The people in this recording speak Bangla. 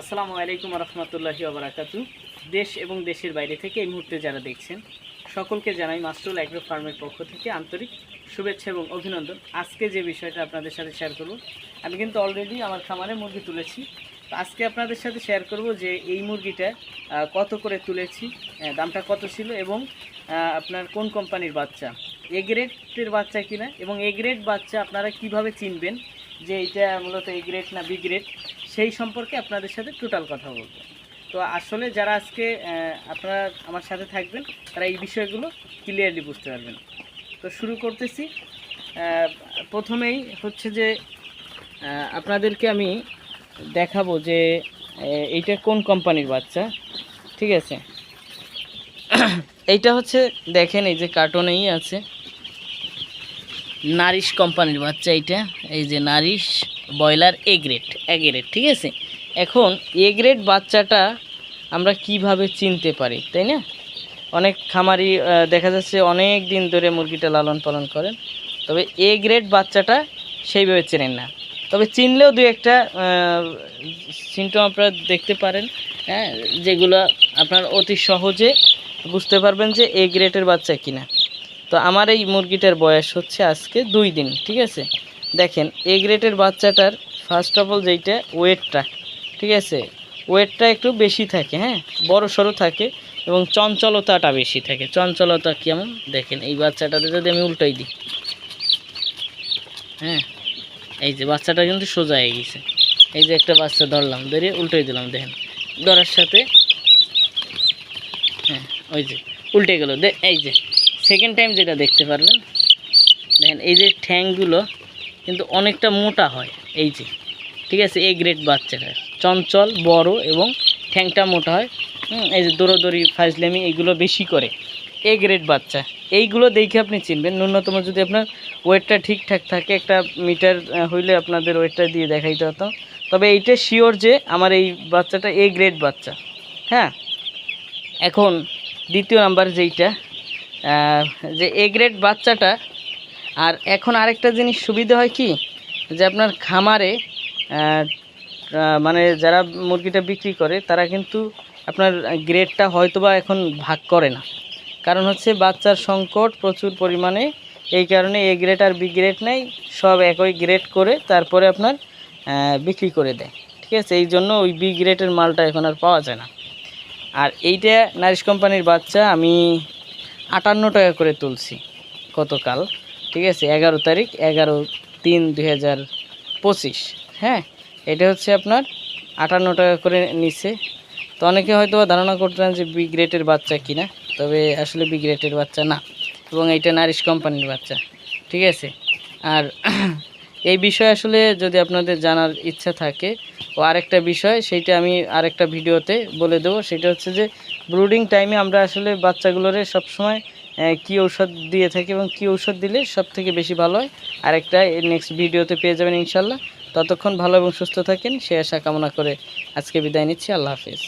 আসসালামু আলাইকুম রহমতুল্লাহি আবরাকাতু দেশ এবং দেশের বাইরে থেকে এই মুহূর্তে যারা দেখছেন, সকলকে জানাই মাস্টুল অ্যাগ্রো ফার্মের পক্ষ থেকে আন্তরিক শুভেচ্ছা এবং অভিনন্দন। আজকে যে বিষয়টা আপনাদের সাথে শেয়ার করব, আমি কিন্তু অলরেডি আমার খামারে মুরগি তুলেছি। আজকে আপনাদের সাথে শেয়ার করব যে এই মুরগিটা কত করে তুলেছি দামটা কত ছিল এবং আপনার কোন কোম্পানির বাচ্চা এ গ্রেডের বাচ্চা কিনা এবং এ গ্রেড বাচ্চা আপনারা কীভাবে চিনবেন যে এটা মূলত এ গ্রেড না বি গ্রেড সেই সম্পর্কে আপনাদের সাথে টোটাল কথা বলব। তো আসলে যারা আজকে আপনারা আমার সাথে থাকবেন, তারা এই বিষয়গুলো ক্লিয়ারলি বুঝতে পারবেন। তো শুরু করতেছি। প্রথমেই হচ্ছে যে আপনাদেরকে আমি দেখাবো যে এইটা কোন কোম্পানির বাচ্চা, ঠিক আছে? এইটা হচ্ছে, দেখেন এই যে কার্টনেই আছে। নারিশ কোম্পানির বাচ্চা এইটা, এই যে nourish. Broiler A grade A grade ঠিক আছে? এখন এ গ্রেড বাচ্চাটা আমরা কীভাবে চিনতে পারি, তাই না? অনেক খামারি দেখা যাচ্ছে অনেক দিন ধরে মুরগিটা লালন পালন করেন, তবে এ গ্রেড বাচ্চাটা সেইভাবে চেনেন না। তবে চিনলেও দু একটা সিমটম আপনারা দেখতে পারেন হ্যাঁ? যেগুলো আপনার অতি সহজে বুঝতে পারবেন যে এ গ্রেডের বাচ্চা কিনা। তো আমার এই মুরগিটার বয়স হচ্ছে আজকে দুই দিন, ঠিক আছে? দেখেন এ গ্রেডের বাচ্চাটার ফার্স্ট অফ অল যেইটা, ওয়েটটা, ঠিক আছে? ওয়েটটা একটু বেশি থাকে হ্যাঁ? বড় সড়ো থাকে এবং চঞ্চলতাটা বেশি থাকে। চঞ্চলতা কেমন? দেখেন, এই বাচ্চাটাতে যদি আমি উল্টাই দিই হ্যাঁ? এই যে বাচ্চাটা কিন্তু সোজা হয়ে গেছে। এই যে একটা বাচ্চা ধরলাম, ধরে উল্টাই দিলাম, দেখেন। ধরার সাথে হ্যাঁ ওই যে উল্টে গেল। এই যে সেকেন্ড টাইম যেটা দেখতে পারবেন দেখেন, এই যে ঠ্যাংগুলো কিন্তু অনেকটা মোটা হয়, এই যে। ঠিক আছে? এ গ্রেড বাচ্চাটা চঞ্চল, বড় এবং ঠ্যাংটা মোটা হয়। এই যে দৌড়োদৌড়ি ফাইজলামি এইগুলো বেশি করে। এ গ্রেড বাচ্চা। এইগুলো দেখে আপনি চিনবেন। ন্যূনতম যদি আপনার ওয়েটটা ঠিকঠাক থাকে, একটা মিটার হইলে আপনাদের ওয়েটটা দিয়ে দেখাইতে হতো। তবে এইটা শিওর যে আমার এই বাচ্চাটা এ গ্রেড বাচ্চা। হ্যাঁ? এখন দ্বিতীয় নাম্বার যেইটা যে এ গ্রেড বাচ্চাটা আর এখন আরেকটা জিনিস সুবিধা হয় কি? যে আপনার খামারে মানে যারা মুরগিটা বিক্রি করে, তারা কিন্তু আপনার গ্রেডটা হয়তোবা এখন ভাগ করে না। কারণ হচ্ছে বাচ্চার সংকট প্রচুর পরিমাণে। এই কারণে এ গ্রেড আর বি গ্রেড নেই, সব একই গ্রেড করে তারপরে আপনার বিক্রি করে দেয়। ঠিক আছে? এই জন্য ওই বি গ্রেডের মালটা এখন আর পাওয়া যায় না। আর এইটা নারিশ কোম্পানির বাচ্চা, আমি আটান্ন টাকা করে তুলছি গতকাল। ঠিক আছে, এগারো তারিখ, এগারো তিন দুই হ্যাঁ এটা হচ্ছে আপনার আটান্ন টাকা করে নিছে তো অনেকে হয়তো ধারণা করতেন যে বি গ্রেডের বাচ্চা কিনা, তবে আসলে বি গ্রেডের বাচ্চা না, এবং এইটা নারিশ কোম্পানির বাচ্চা, ঠিক আছে? আর এই বিষয়ে আসলে যদি আপনাদের জানার ইচ্ছা থাকে, ও আরেকটা বিষয়, সেইটা আমি আরেকটা ভিডিওতে বলে দেবো। সেটা হচ্ছে যে ব্রুডিং টাইমে আমরা আসলে বাচ্চাগুলোরে সবসময় কী ঔষধ দিয়ে থাকে এবং কী ঔষধ দিলে সব থেকে বেশি ভালো হয়? আরেকটা নেক্সট ভিডিওতে পেয়ে যাবেন ইনশাল্লাহ। ততক্ষণ ভালো এবং সুস্থ থাকেন। সে আশা কামনা করে আজকে বিদায় নিচ্ছি। আল্লাহ হাফিজ।